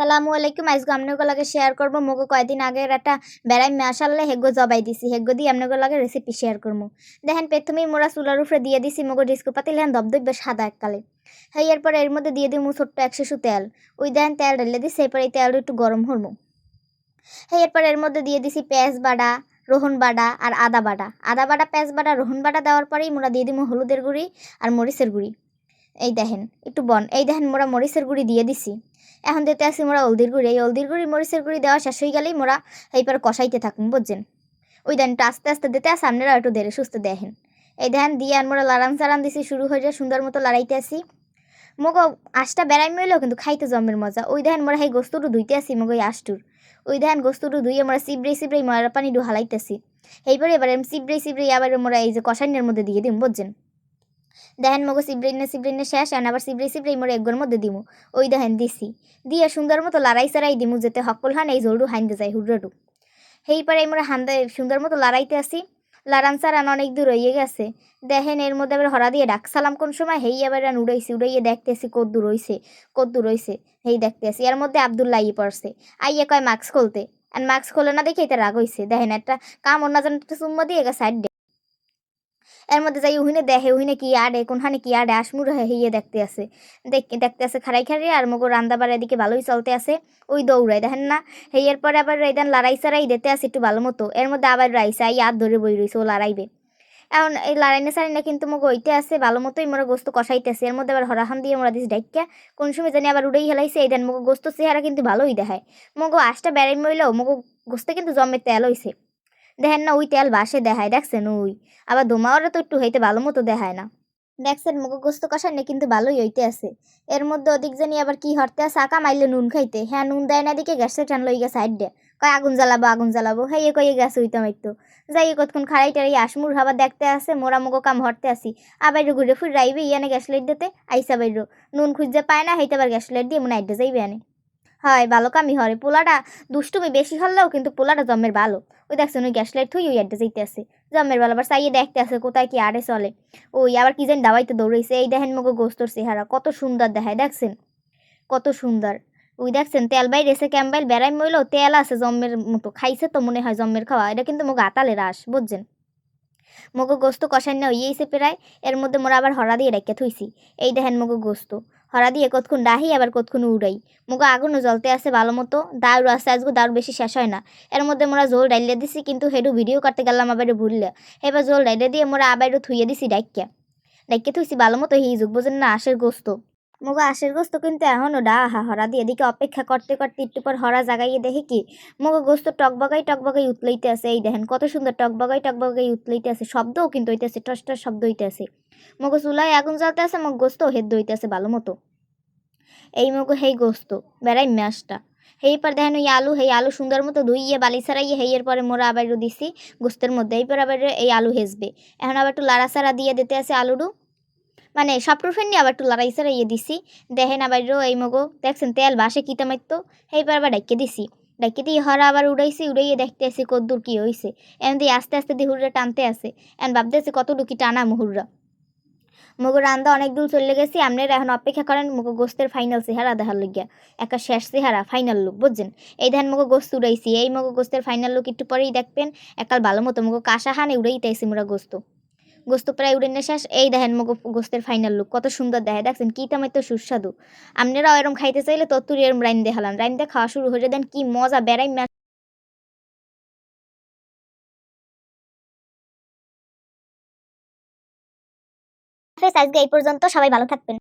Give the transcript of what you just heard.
সালামু আলাইকুম। আজকে লাগে শেয়ার করব। মোগো কয়দিন আগের একটা বেড়াই মাসাল্লে হেগো জবাই দিছি। হেগো দিয়ে আপনাকে লাগে রেসিপি শেয়ার করব। দেখেন, প্রথমেই মোরা চুলার উপরে দিয়ে দিছি মোগো ডিস্কো পাতিল হ্যাঁ দবদব বেশ সাদা এককালে। হ্যাঁ এরপরে এর মধ্যে দিয়ে দিই ছোট্ট একশো তেল। ওই দেখেন, তেল ঢেলে দিছি। এরপরে এই তেলটা একটু গরম হরমো হ্যাঁ এরপর এর মধ্যে দিয়ে দিছি পেঁয়াজ বাটা, রোহন বাটা আর আদা বাটা। আদা বাটা, পেঁয়াজ বাটা, রোহন বাটা দেওয়ার পরেই মোরা দিয়ে দিব হলুদের গুঁড়ি আর মরিচের গুঁড়ি। এই দেখেন, একটু বন। এই দেখেন, মোরা মরিচের গুঁড়ি দিয়ে দিছি। এখন দিতে আসি মোরা হলদির গুঁড়ি। এই হলদির গুঁড়ি মরিচের গুঁড়ি দেওয়া শেষ হয়ে গেলেই মোরা এইবার কষাইতে থাকুন বুঝছেন? ওই দেন, একটু আস্তে আস্তে দিতে আসে, আপনারা একটু দেরে সুস্থ দেখেন। এই দেখেন, দিয়ে আর মোরা লারান সারান দিছি, শুরু হয়ে যায় সুন্দর মতো লড়াইতে আসি। মগো আশটা বেড়াই মিলেও কিন্তু খাইতে জমের মজা। ওই দেখেন, মোরা সেই গোস্তটু ধুইতে আসি মগো এই আশটুর। ওই দেখেন গোস্তটু ধুইয়ে মোরা সিবড়ে সিবড়ে ময়লা পানি ডু হালাইতেছি এইবারে, এবার সিবড়ে সিবড়ে আবার মোরা এই যে কষাইনের মধ্যে দিয়ে দিম, বুঝছেন? দেখেন মগো সিবরিনে সিবরিনে শেষ, আর আবার সিবরি সিবরি মোর একগোর মধ্যে দিমু। ওই দেখেন, দিছি। দিয়ে সুন্দর মতো লড়াই সারাই দিমু, যেতে হকল হান এই জোরডু হাইন্দে যায় হুড্রডু সেই পারে মোরা হান্দে সুন্দর মতো লড়াইতে আসি। লারান সারান অনেক দূর হইয়ে গেছে। দেখেন, এর মধ্যে আবার হরা দিয়ে ডাক সালাম কোন সময়, হেই আবার রান উড়াইছি, উড়াইয়ে দেখতেছি কত দূর হইছে, কত দূর হইছে, হেই দেখতে আসি এর মধ্যে আবদুল্লাহ পড়ছে। আইয়ে কয়, মাস্ক খুলতে। আর মাস্ক খোলে না দেখে এটা রাগ হইছে। দেখেন, একটা কাম অন্য জন একটা চুম্মা দিয়ে গেছে এর মধ্যে যাই উহিনে দেখে, উহিনে কি আডে, কোনখানে কি আডে আসমুর হইয়ে দেখতে আছে। দেখ- দেখতে আছে খারাই খারি আর মগো রান্দাবার এদিকে ভালোই চলতে আছে, ওই দৌড়ায়, দেখেন না? হেয়ের পরে আবার এদান লড়াই সারাই দিতে আছে একটু ভালো মতো, এর মধ্যে আবার রাইছে আই আর ধরে বই রইছে, ও লড়াইবে। এখন এই লড়াই না সারি না কিন্তু মগো ওইতে আছে, ভালো মতোই মোরা গোস্ত কষাইতেছে এর মধ্যে আবার হরাহান দিয়ে মোরা দিস ডাইকা কোন সময় জানি আবার উড়েই হেলাইছে, এই দেন মগো গোস্ত চেহারা কিন্তু ভালোই দেখায়। মগো আশটা বেড়াই মইলেও মগো গোস্তে কিন্তু জমের তেল হইছে। দেখেন না, ওই তেল বাসে দেখায়, দেখছেন? ওই। আবার দোমাওয়ারা তো একটু হইতে ভালো মতো দেখায় না। দেখছেন মুখ গোস্ত কষার না কিন্তু ভালোই হইতে আছে। এর মধ্যে অধিক জানি আবার কি হরতে আছে, আকা মাইলে নুন খাইতে। হ্যাঁ নুন দেয় না দিকে গ্যাসে টান লই গেছে দিয়ে। কয়, আগুন জ্বালাবো আগুন জ্বালাবো। হ্যাঁ এ কয়ে গ্যাস হইতাম একটু। যাই এ কতক্ষণ খাড়াই টাড়াই আসমুর হাবার দেখতে আসে মোরা মুগো কাম হরতে আসি আবার ঘুরে ফুর রাইবে ইয়ানে গ্যাস লাইট দিতে, আইসা বাইরো নুন খুঁজতে পায় না, হইতে আবার গ্যাস লাইট দিয়ে মনে আইডে যাইবে আনে। হয়, ভালো কামই হরে। পোলাটা দুষ্টুমি বেশি হলেও কিন্তু পোলাটা জমের ভালো। ওই দেখছেন ওই গ্যাস লাইট থুই ওই আড্ডে যাইতে আছে জমের ভালো আবার চাইয়ে দেখতে আছে কোথায় কি আড়ে চলে। ওই আবার কি জানি দাওয়াইতে দৌড়াইছে। এই দেখেন মগো গোস্তর চেহারা, কত সুন্দর দেখায়, দেখছেন? কত সুন্দর। ওই দেখছেন, তেল বাই রেসে ক্যাম্বাইল বেড়াই মইলেও তেল আছে জম্মের মতো, খাইছে তো মনে হয় জম্মের খাওয়া। এটা কিন্তু মগো আতালে রাস বুঝছেন? মগো গোস্ত কষাই না হইয়েছে প্রায়, এর মধ্যে মোরা আবার হরা দিয়ে রেখে থুইছি। এই দেখেন মগো গোস্ত। হরা দিয়ে কতক্ষণ ডাহি আবার কতক্ষণ উড়াই মুখ আগুনও জ্বলতে আছে ভালো মতো। দাউর আছে, আজকে দাউর বেশি শেষ হয় না। এর মধ্যে মোরা জোল ডাইলে দিছি, কিন্তু হেডু ভিডিও করতে গেলাম আবার ভুললে এবার জোল ডাইলে দিয়ে মোরা আবার থুইয়ে দিছি ডাইকা ডাইকে থুইছি ভালো মতো হিজুক বোঝেন না আশের গোস্ত। মুগো আশের গোস্ত কিন্তু এখনও ডা, হা, হরা দিয়ে এদিকে অপেক্ষা করতে করতে একটু পর হরা জাগাইয়ে দেখে কি, মুগো গোস্ত টকবগাই টকবগাই উতলাইতে আছে, এই দেখেন কত সুন্দর টকবগাই টকবগাই উতলাইতে আছে, শব্দও কিন্তু হইতে আছে টস টস শব্দ হইতে আছে মগো চুলায় আগুন জ্বালতে আছে, মগ গোস্ত হেদ্দ হইতে আছে ভালো মতো। এই মগো, হেই গোস্ত, বেড়াই ম্যাশটা। হেই পর দেখেন ওই আলু, হেই আলু সুন্দর মতো ধুইয়ে বালি ছাড়াইয়ে হেইয়ের পরে মোরা আবার দিছি গোস্তের মধ্যে, এই পর আবার এই আলু হেসবে এখন আবার একটু লাড়া সারা দিয়ে দিতে আছে আলুডু। মানে সবটুর নিয়ে আবার একটু লড়াই সারাইয়ে দিছি। দেখেন আবার এই মগো, দেখছেন তেল বাসে কিতা মারতো? হেই পর আবার ডাইকে দিছি। ডাইকে দিয়ে হরা আবার উড়াইছি, উড়াইয়ে দেখতে আসি কদ্দূর কি হইছে। এমন দিয়ে আস্তে আস্তে দিয়ে টানতে আছে। এমন ভাবতেছে কতটুকি টানা মুহুররা মুগো রান্দা অনেক দূর চলে গেছি আপনারা এখন অপেক্ষা করেন মুগো গোস্তের ফাইনাল চেহারা দেখার লইগিয়া একটা শেষ চেহারা ফাইনাল লুক বুঝছেন? এই ধান মুগো গোস্ত উড়াইছি, এই মুগো গোস্তের ফাইনাল লুক একটু পরেই দেখবেন, একাল ভালো মতো মুগো কাঁসা হানে উড়াইতেছি মোরা গোস্ত। গোস্ত প্রায় উড়ে নিয়ে শেষ। এই দেখেন মুগো গোস্তের ফাইনাল লুক কত সুন্দর দেখে। দেখছেন, কী তামাই তো সুস্বাদু। আপনারাও এরম খাইতে চাইলে তত্তুরি এরম রাইন দেখালাম রাইন দিয়ে খাওয়া শুরু হয়ে দেন কি মজা, বেড়াই ম্যাচ আজকে এই পর্যন্ত, সবাই ভালো থাকবেন।